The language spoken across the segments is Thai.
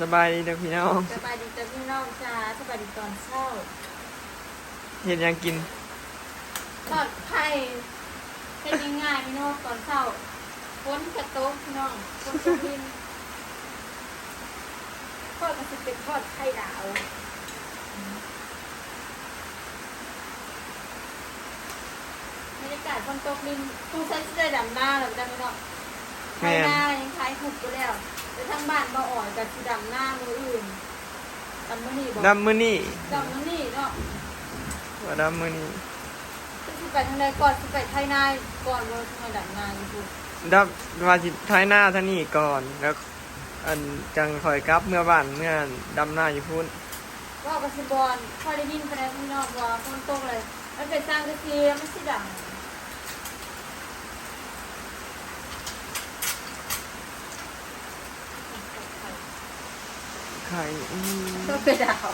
สบายดีเด้อพี่น้องสบายดีจ้ะพี่น้องจ้าสบายดีตอนเช้าเห็นยังกินทอดไข่เป็นง่ายๆพี่น้องตอนเช้าพ้นกระโต๊ะพี่น้องพ้นกระพินทอดกระสิเป็นทอดไข่ดาวบรรยากาศฝนตกลินต้องใช้เสื้อดำหน้าเลยได้ไหมเนาะไข่แม่นหน้ายังคล้ายหุบไปแล้ว แต่ทั้งบ้านมาอ่อยกับสีดำหน้ามืออื่นดำมือนี่บอกดำมือนี่ดำมือนี่เนาะว่าดำมือนี่สิไปทางใดก่อนสิไปไทยนายก่อนว่าสิมาดับนายอยู่ดำว่าสิท้ายหน้าท่างนี้ก่อนแล้วอันจังคอยกลับเมื่อบ้านเมื่อดำหน้าอยู่พุ่นว่ากสิบอลพอได้ยินไปแล้วพี่น้องว่าฝนตกเลย มันเป็นสร้างกะทีแล้วมันสิดัง ไข่อืมต้องเป็นดาว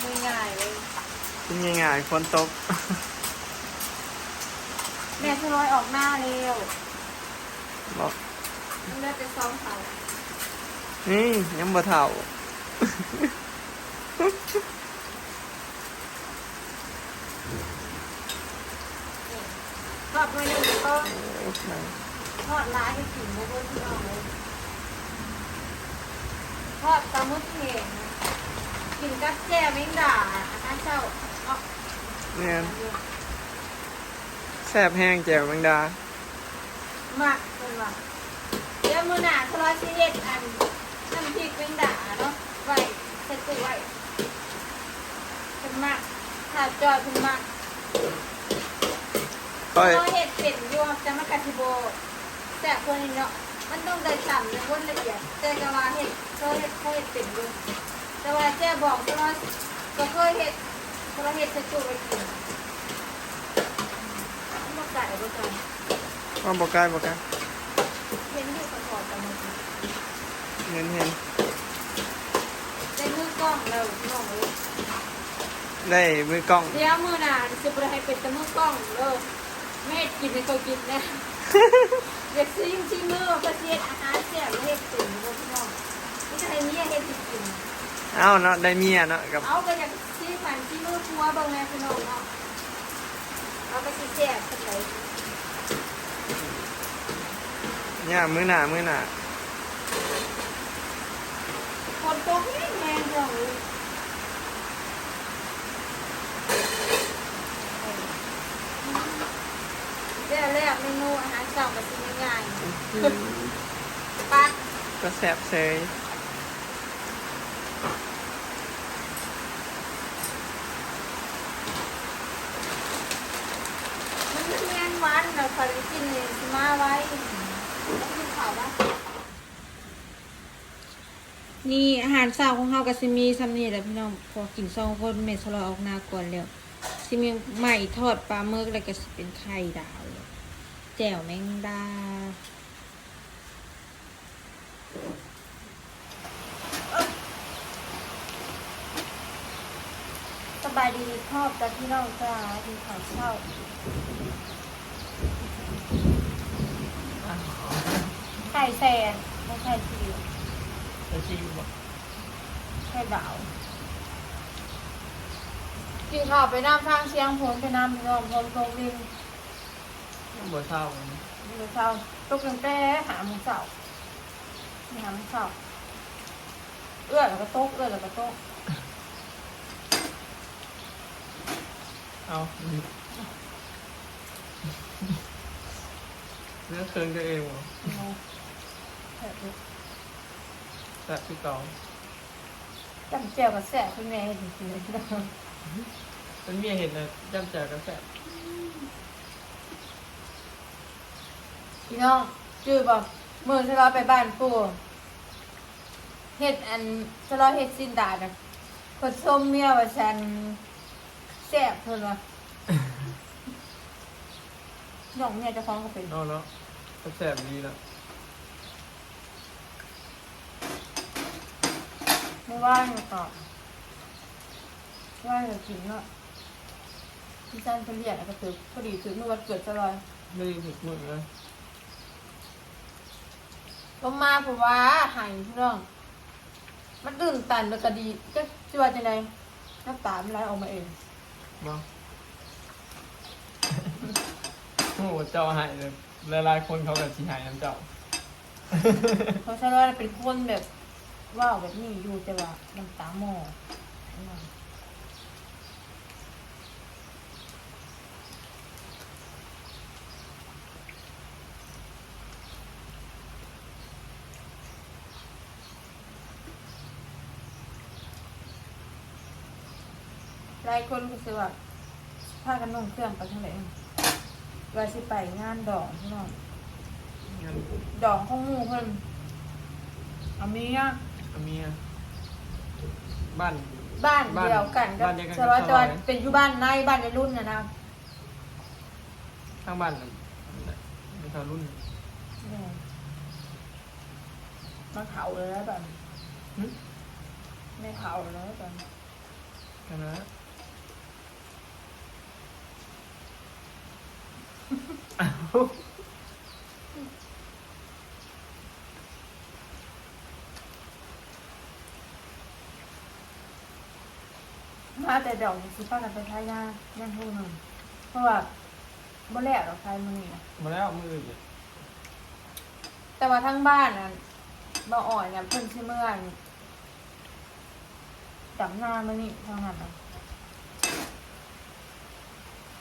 ไม่ง่ายเลยกินง่ายๆฝนตก แม่ชะลอยออกหน้าเร็วบอกมันเลือดไปซ้อมเขานี่ยังบ่เท่าทอดไม่ได้ก็โอเคทอดร้ายให้กินโมโหที่น้องเลย ทอดปลาหมึกแห้งกินกับแจ่แมงดาอาหารเช้าเอาเนี่ยแซ่บแห้งแจ่วแมงดา มากเป็นว่าเดี๋ยวมือหนาทะเลาะชีเฮ็ดอันน้ำพริกเป็นด่าเนาะไว้ใส่ตู้ไว้เป็นมากถ้าจอยเป็นมากค่อยทะเลาะเฮ็ดเป็นอยวจะมากะทิโบแต่คนนี้เนาะมันต้องได้ฉ่ำในวนละเอียดแต่กะว่าเฮ็ด เคยเฮ็ดเคยเฮ็ดเป็นอยู่แต่ว่าแจ้บอกทะเลาะก็เคยเฮ็ดทะเลาะเฮ็ดใส่ตู้ไว้กินบ่ไก่บ่ไก่ว่าบอกใกล้บอกใกล้เห็นอยู่กับพอกันหมดเห็นเห็นได้มือกล้องแล้วน้องเอ้ยได้มือกล้องเดี๋ยวมือหน่ะจะไปให้เป็นแต่มือกล้องเด้อแม่กินในเขากินนะอยากซื้อที่มือประเทศอาหารเสียเฮ็ดตื่นบ่พี่น้องนี่จะ ให้เมียเฮ็ดให้กินเอ้าเนาะได้เมียเนาะกับเอาก็อยากซื้อผ่านที่มือครัวเบิ่งแม่พี่น้องเนาะเอาไปสิแซ่บสักไหนเนี่ยมือหน้ามือหน้าคนตกแห้งแห้งเด้อเอ้ยเดี๋ยวแรกเมนูอาหารเช้าก็สิง่ายๆปักก็แซ่บเซย มันเป็นงาน วันเราคอยไปกินเลยสิมาไว้ต้องกินข้าวนะนี่อาหารเช้าของเรากับซิมีซัมนี่แหละพี่น้องพอกินสองคนเมสลอยออกหน้าก่อนแล้วซิมีใหม่ทอดปลาเมือกแล้วก็สิเป็นไข่ดาวเลยแจ่วแมงดาสบายดีชอบแต่พี่น้องจ้าดีข่าวเช้า ไข่แซนไม่ใช่ทีเดียวจะชิมบอกไข่ดาวกินข้าวไปน้ำทางเชียงพนไปน้ำนอมพนตรงดินต้องบ่เท่าเดี๋ยวเช้าตกตั้งแต่หาโมงเช้าหาโมงเช้าเอื้อแล้วก็ตกเอื้อแล้วก็ตกเอาเลือกเครื่องตัวเองเหรอเอา แซ่บอยู่แบบที่เก่าจำเจียวกับแซ่บคุณแม่จริงๆเลยเป็นเมียเห็นเลยจำแจกกันแซ่บพี่น้องจื้อบอกมือทะเลาะไปบ้านปู่เฮ็ดอันทะเลาะเฮ็ดสิ้นดาดอะคนส้มเมียว่าฉันแซ่บเพิ่นว่าน้องเมียเจะฟ้าของก็เป็นเนาะเนาะก็แซ่บดีแล้ว ไม่ว่างตอบว่างจะกินเนาะพี่จันไปเรียกแล้วก็ถือพอดีถือเมื่อวันเกิดจะลอยไม่ได้ถึกมือเลยไปก็มาเพราะว่าหายพี่น้อง มันตื่นตันแล้วก็ดีจะจะว่าจะไงน้ำตามันไหลออกมาเองบ่โอ้โหเจ้าหายเลยหลายๆคนเขาแบบสิหายน้ำเจ้า เพราะฉะนั้นเป็นคนแบบ ว่าวแบบนี้อยู่แต่ว่าน้ำตาหมอหลายคนก็คือว่าพากันนุ่งเครื่องไปทางไหนว่าสิไปงานดองพี่น้องงั้นดองของหมูเพิ่นเอามีอะ ก็มีอะบ้าน บ้านบ้านเดียวกันกับบ้านเดียวกันสารวัตรกับจอยสารวัตร เป็นอยู่บ้านในบ้านในรุ่นนะนะข้างบ้านนั่นไม่เท่ารุ่นเนี่ยมาเผาเลยแล้วแบบหึไม่เผาเลยแล้วแบบกันนะอ้าว มาแต่ดอกสิป้ากันไปท้ายย่าย่างทูหนึ่งเพราะว่าบ่แล้วดอกไฟมือนี่นะมาแล้วมืออีกแต่ว่าทั้งบ้านน่ะบ่อ่อนเนี่ยเพิ่นชื่อเมื่อนจับหน้ามานี่ทางนั้นน่ะ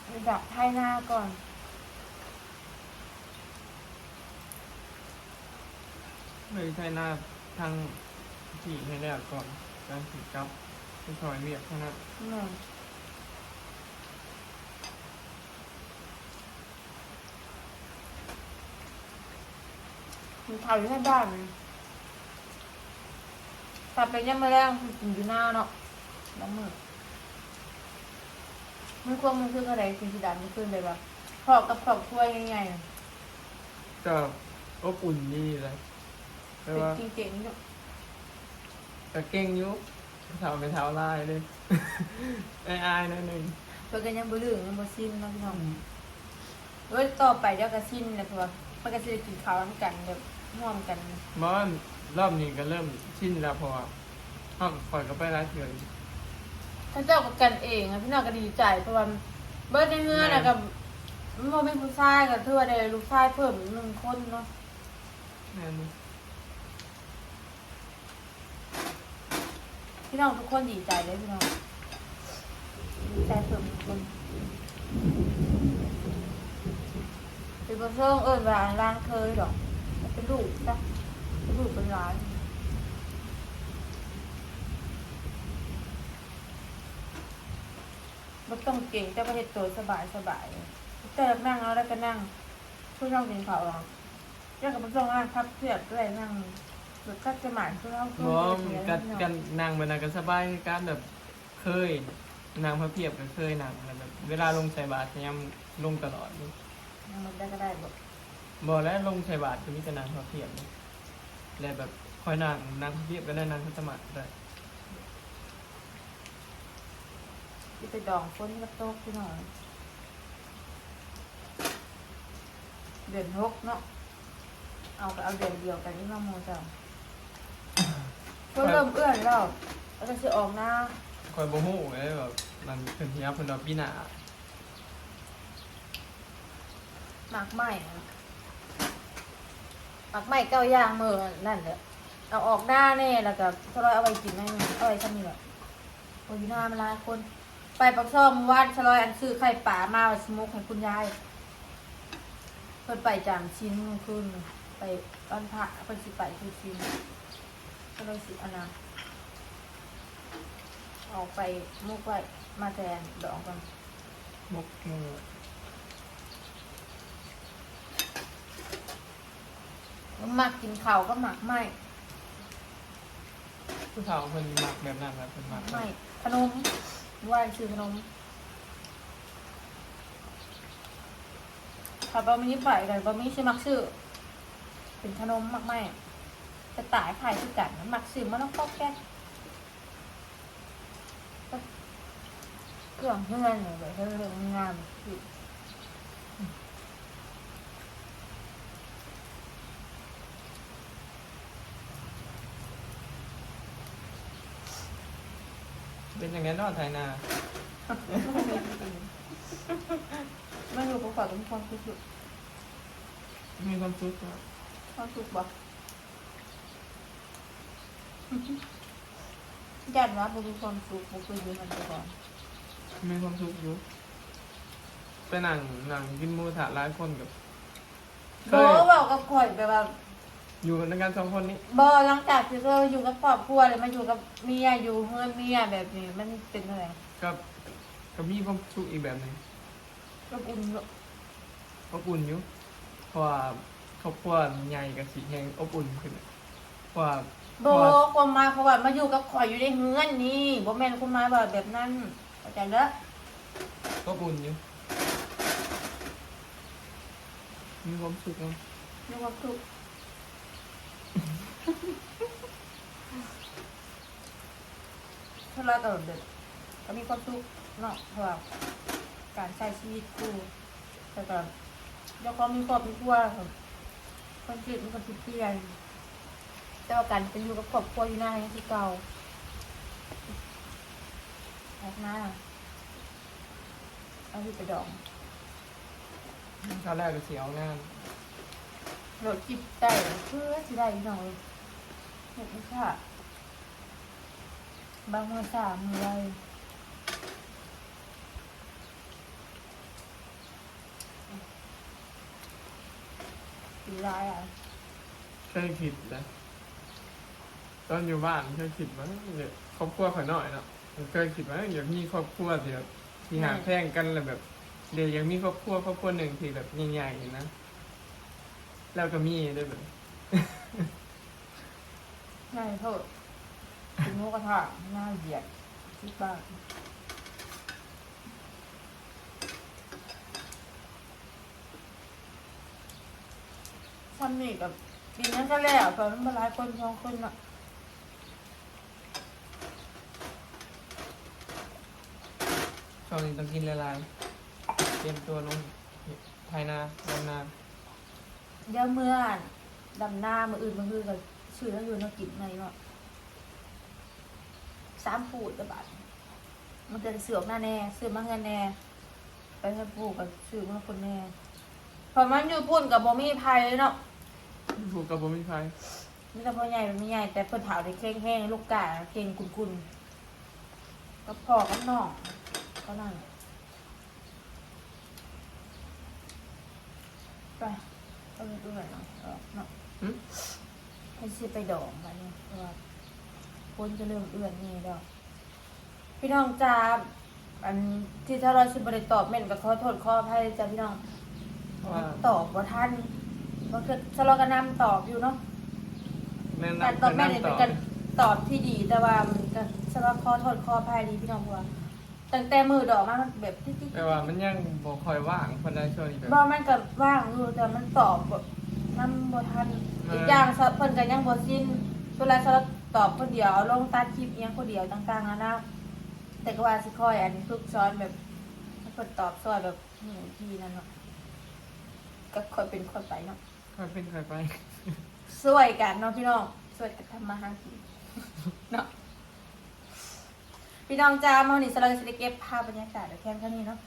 ไปดับท้ายหน้าก่อนเลยใช้หน้าทางที่ให้แล้วก่อนการถือกับ ไปซอยเวียกเท่านั้นหนึ่งมันเผาอยู่ในบ้านมันถ้าเป็นยังไม่แรงมันกินอยู่หน้าเนาะน้ำมือมันควรมันคืออะไรกินสีดำมันคือเลยแบบพอกกับพอกถ้วยง่ายๆน่ะก็อบอุ่นดีเลยแต่เป็นว่าจริงๆเนาะแต่เก่งอยุ เท้าเป็นเท้าลายเลยไอ้อายๆหนั่นเองเพื่อกันยังบ่ลืมยังบ่สิ้นเนาะพี่น้องเว้ยต่อไปเดี๋ยวก็สิ้นแล้วเพราะว่ามันก็จะได้กินข้าวน้ำกันแบบร่วมกันมอนรอบนี้ก็เริ่มชินแล้วเพราะว่าห้องคอยก็ไปร้านเถื่อนถ้าเจ้ากับกันเองอะพี่น้องก็ดีใจเพราะว่าเบิร์ดในเงื่อนอะกับมันบ่เป็นผู้ชายกับเธอได้ลูกชายเพิ่มอีกหนึ่งคนเนาะ แม่น พี่น้องทุกคนดีใจเลยพี่น้องดีใจเพิ่มอีกคนเป็นคนเชิงเอิญว่าร้านเคยดอกเป็นลูกจ้ะเป็นลูกเป็นร้านไม่ต้องเก่งเจ้าประเทศตัวสบายสบายๆแต่นั่งเอาแล้วก็นั่งช่วยน้องกินข้าวเราเจ้ากับมันต้องนั่งพับเพียบก็เลยนั่ง แบบคัดสมานช่วยน้องบอมกันกันนางมันนางก็สบายการแบบเคยนางพระเพียบก็เคยนางแบบเวลาลงใส่บาตรพยายามลงตลอดนี่นั่งมันได้ก็ได้บอกบอกแล้วลงใส่บาตรก็มีแต่นางพระเพียบนี่แล้วแบบคอยนางนางพระเพียบก็ได้นางพระสมัครได้ที่ไปดองคนกับโต๊ะพี่น้องเดือนหกเนาะเอาไปเอาเดือนเดียวกันนี่มาโม เจ้าก็เริ่มเอื้อนแล้วแล้วก็จะออกหน้าคอยโมโหเลยแบบมันเป็นเฮียเพิ่นดอกปีหน้าหมากไหม้นะหมากไหม้เก้าอย่างมือนั่นแหละเอาออกหน้าแน่แล้วก็ทลอยเอาไว้กินได้ไหมเอาไว้ทำนี่แหละโอ้ยหน้ามันหลายคน ไปปักซ่อมวาดทลอยอันซื้อไข่ป่ามาไว้สมุกให้คุณยายเพิ่นไปจามชิ้นเมื่อคืนไปบ้านพระเพิ่นสิไปคือชิ้น ก็เลยสิอันนะออกไปมุกไว้มาแทนดองกันมกมือมักกินข้าวก็หมักไหมผู้สาวเพิ่นมักแบบนั้นครับเพิ่นมักไม่ขนมว่าซื้อขนมถ้าบะหมี่ไปกันบะหมี่ซื้อมักซื้อเป็นขนมมักไม่ กระตายใข่คือกันหมักซื้อมันต้อวก็แก๊เครื่องเพื่อนเลยเขาเรื่องงามคืเป็นอย่างนั้นนอนไทยนาไม่รู้ประกอบเความสุขมีความสุขคความสุขบ่ ยันว่าบ่มีความสุขบ่เคยอยู่มันไปก่อนมีความสุขอยู่ไปหนังหนังกินหมูถะร้ายคนกับเคบ่ยเว้ากับข่อยแบบว่าอยู่ในกันสองคนนี้บ่หลังจากที่เราอยู่กับครอบครัวเลยมาอยู่กับเมียอยู่เฮือนเมียแบบนี้มันเป็นอะไรกับกับมีความสุขอีกแบบหนึงอบอุ่นเนอะอบอุ่นอยู่เพราะว่าครอบครัวใหญ่กับสีแหงอบอุ่นขึ้นเพราะว่า บ่ความหมายเขาว่ามาอยู่กับข่อยอยู่ในเฮือนนี่บ่แม่นความหมายว่าแบบนั้นเข้าใจเด้ออบอุ่นอยู่มีความสุขเนอะมีความสุขถ้าเราก็แบบก็มีความสุขเนาะเพราะว่าการใช้ชีวิตคู่แต่ก็เดี๋ยวก็มีครอบมีครัวค่ะคนจิตมันก็สิเปลี่ยน แต่ว่าการเป็นอยู่กับครอบครัวอยู่หน้ายังที่เก่าออกหน้าเอาที่ไปดองคราวแรกก็เสียเอางานรถจิบได้เพื่อที่ได้หน่อยเห็นไหมค่ะบางวันสามมือไรสีร้ายอะเคยคิดนะต อนอยู่บ้านเคยคิดว่าเดี๋ยวครอบครัวข่อยหน่อยเนาะเคยคิดว่าอยากมีครอบครัวที่แบบที่หาแท่งกันแล้วแบบ เดี๋ยวอยากมีครอบครัวครอบครัวหนึ่งที่แบบใหญ่ๆนะแล้วก็มีด้วยแบบง่ายเถอะกินหมูกระทะง่ายเหยียดที่บ้านทำนี่กับกินนั่นก็แล้วตอนนั้นมาหลายคนสองคนอะ ช่วงนี้ต้องกินละลายเตรียมตัวลงภายนาดำนาเดี๋ยวเมื่อดำหน้ามืออื่นมืออื่นก็ชื่อแล้วอยู่ในกิจในเนาะสามปูดกระบาดมันจะเสือกหน้าแน่ซื้อมาเงินแน่ไปให้ปูกับซื้อมาคนแน่พอมันอยู่ปุ่นกับบ่มีภัยเลยเนาะผูกกับบ่มีไฟมีแต่พ่อใหญ่มันไม่ใหญ่แต่เพิ่นถาวได้เข่งแห้งลูกกาเข่งกุนกุนๆก็พ่อกับน้อง ก็นั่นไปเอาไปดูหน่อยเนาะเอาเนาะหึให้สิไปดองมาเนี่ยเพราะว่าคนจะเริ่มเอื่อนนี่แล้วพี่น้องจ้าอันที่ถ้าเราสิบริตอบเม่นก็ขอโทษขออภัยจ้าพี่น้องเพราะว่าตอบว่าท่านบางทีสโลกนำตอบอยู่เนาะแนะการนำตอบแม่นแนะเนี่ยนำเป็ต่นอการตอบที่ดีแต่ว่ามันก็สำหรับขอโทษขออภัยดีพี่น้องเพราะว่า ตั้งแต่มือดอกมามันแบบที่ที่แต่ว่ามันยังบ่ค่อยว่างคนได้ช่วงนี้แบบ บ่มันก็ว่างอยู่แต่มันตอบแบบมันบ่ทันเอออีอีกอย่างสะเพิ่นก็ยังบ่สิ้นเวลาสลับตอบคนเดียวลงตัดคลิปเอียงคนเดียวต่างๆนะนะแต่ก็ว่าสิคอยอันนี้ฝึกซ้อนแบบให้เพิ่นตอบซ้อนแบบหนูทีนั่นเนาะก็ค่อยเป็นค่อยไปเนาะค่อยเป็นค่อยไปสวยกันเนาะพี่น้องสวยกันทำมาหากินเนาะ พี่น้องจ้ามาหนนี้สเราจะได้เก็บภาพบรรยากาศแบบแค่เท่านี้เนาะ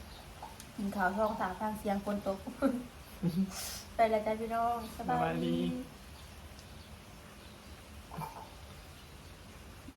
กินข่าวท้องสามฟังเสียงคนตกไปแล้วจ้าพี่น้องสบายสดี